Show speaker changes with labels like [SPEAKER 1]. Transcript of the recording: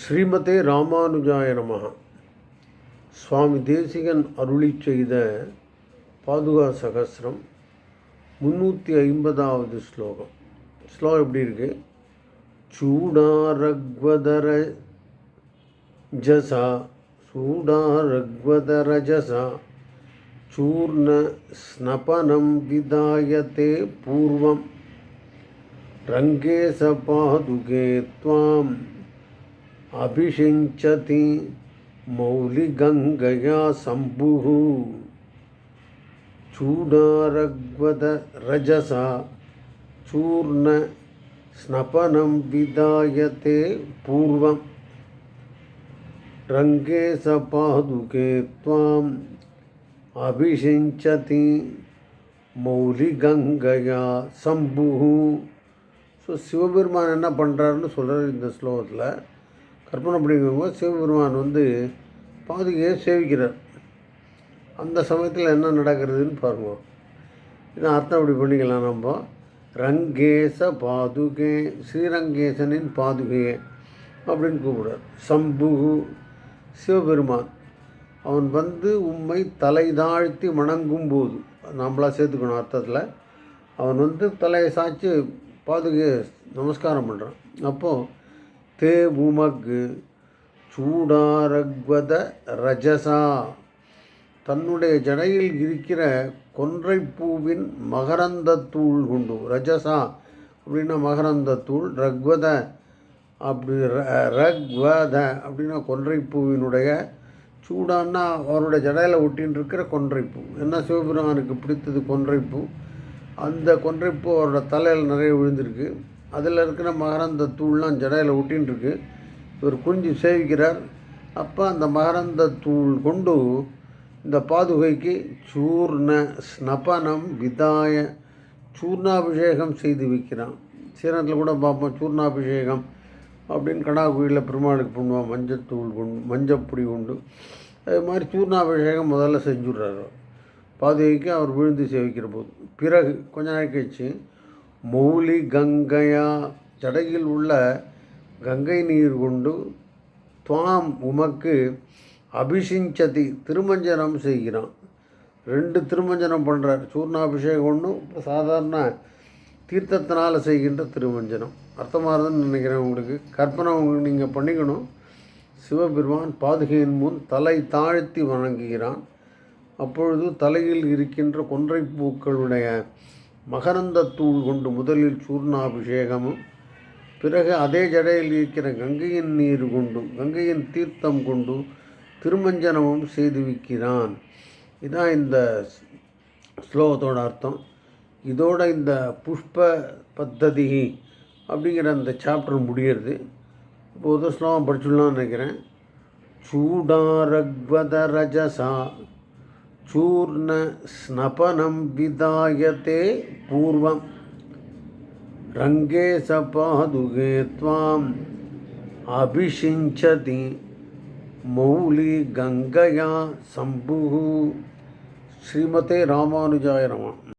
[SPEAKER 1] ஸ்ரீமதே ராமானுஜாய நமகா சுவாமி தேசிகன் அருளி செய்த பாதுகா சகசிரம் முன்னூற்றி ஐம்பதாவது ஸ்லோகம். ஸ்லோகம் எப்படி இருக்கு? சூடாரக்வதர ஜசா சூடாரக்வதர ஜசா சூர்ண ஸ்னபனம் விதாயத்தே பூர்வம் ரங்கே பாதுகே துவாம். अभिषिञ्चति मौलिगङ्गया सम्भुः चूडारग्वदरजसा चूर्णस्नपनं विधायते पूर्वं रङ्गे स पादुके त्वाम् अभिषिञ्चति மௌலிகங்கையா சம்புஹு ஸோ சிவபெருமான் என்ன பண்ணுறாருன்னு சொல்கிறார் இந்த ஸ்லோகத்தில் கற்பனை பண்ணிக்கோங்க. சிவபெருமான் வந்து பாதுகையை சேவிக்கிறார். அந்த சமயத்தில் என்ன நடக்கிறதுன்னு பாருங்கள் இதை அர்த்தம் அப்படி பண்ணிக்கலாம் நம்ம? ரங்கேச பாதுகே ஸ்ரீரங்கேசனின் பாதுகையே அப்படின்னு கூப்பிடுறார். சம்புகு சிவபெருமான். அவன் வந்து உம்மை தலை தாழ்த்தி வணங்கும் போது நம்மளா சேர்த்துக்கணும் அர்த்தத்தில் அவன் வந்து தலையை சாய்ச்சி பாதுகை நமஸ்காரம் பண்ணுறான் அப்போது தே உமக்கு சூடாரக்வத ரஜசா. தன்னுடைய ஜடையில் இருக்கிற கொன்றைப்பூவின் மகரந்தத்தூள் கொண்டு ரஜசா அப்படின்னா மகரந்தத்தூள் ரக்வத அப்படி ர- ரக்வத அப்படின்னா கொன்றைப்பூவினுடைய சூடான்னா அவருடைய ஜடையில் ஒட்டின்னு இருக்கிற கொன்றைப்பூ. என்ன சிவபெருமானுக்கு பிடித்தது கொன்றைப்பூ? அந்த கொன்றைப்பூ அவரோட தலையில் நிறைய விழுந்திருக்கு. அதில் இருக்கிற மகரந்த தூள்லாம் ஜடையில் ஒட்டின்னு இவர் குஞ்சு சேவிக்கிறார். அப்போ அந்த மகரந்த தூள் கொண்டு இந்த பாதுகைக்கு சூர்ண ஸ்னபனம் விதாய சூர்ணாபிஷேகம் செய்து வைக்கிறான். சீரத்தில் கூட பார்ப்போம் சூர்ணாபிஷேகம் அப்படின்னு கடா கோயிலில் பெருமாளுக்கு பண்ணுவான் மஞ்சத்தூள் கொண்டு மஞ்சப்பொடி கொண்டு. அது மாதிரி சூர்ணாபிஷேகம் முதல்ல செஞ்சுடுறாரு. பாதுகைக்கு அவர் விழுந்து சேவிக்கிற போது. பிறகு கொஞ்ச நாள் கழிச்சு மௌலி கங்கையா ஜடையில் உள்ள கங்கை நீர் கொண்டு துவாம் உமக்கு அபிஷிஞ்சதி திருமஞ்சனம் செய்கிறான். ரெண்டு திருமஞ்சனம் பண்ணுறார் சூர்ணாபிஷேகம் ஒன்றும் சாதாரண தீர்த்தத்தினால் செய்கின்ற திருமஞ்சனம். அர்த்தமாகுதுன்னு நினைக்கிறேன் உங்களுக்கு. கற்பனை உங்களுக்கு நீங்கள் பண்ணிக்கணும். சிவபெருமான் பாதுகையின் முன் தலை தாழ்த்தி வணங்குகிறான். அப்பொழுது தலையில் இருக்கின்ற கொன்றை பூக்களுடைய மகரந்தத்தூள் கொண்டு முதலில் சூர்ணாபிஷேகமும் பிறகு அதே ஜடையில் இருக்கிற கங்கையின் நீர் கொண்டு கங்கையின் தீர்த்தம் கொண்டு திருமஞ்சனமும் செய்து வைக்கிறான். இதான் இந்த ஸ்லோகத்தோட அர்த்தம். இதோட இந்த புஷ்ப பத்ததி அப்படிங்கிற அந்த சாப்டர் முடியிறது. இப்போ ஒரு ஸ்லோகம் படிச்சுடலாம்னு நினைக்கிறேன். சூடாரக்வத ரஜசா चूर्ण चूर्णस्नपनं विदायते पूर्व। रंगे सपादुगे ताम अभिषिंचति मौली गंगया शंभु श्रीमते रामानुजाय नमः।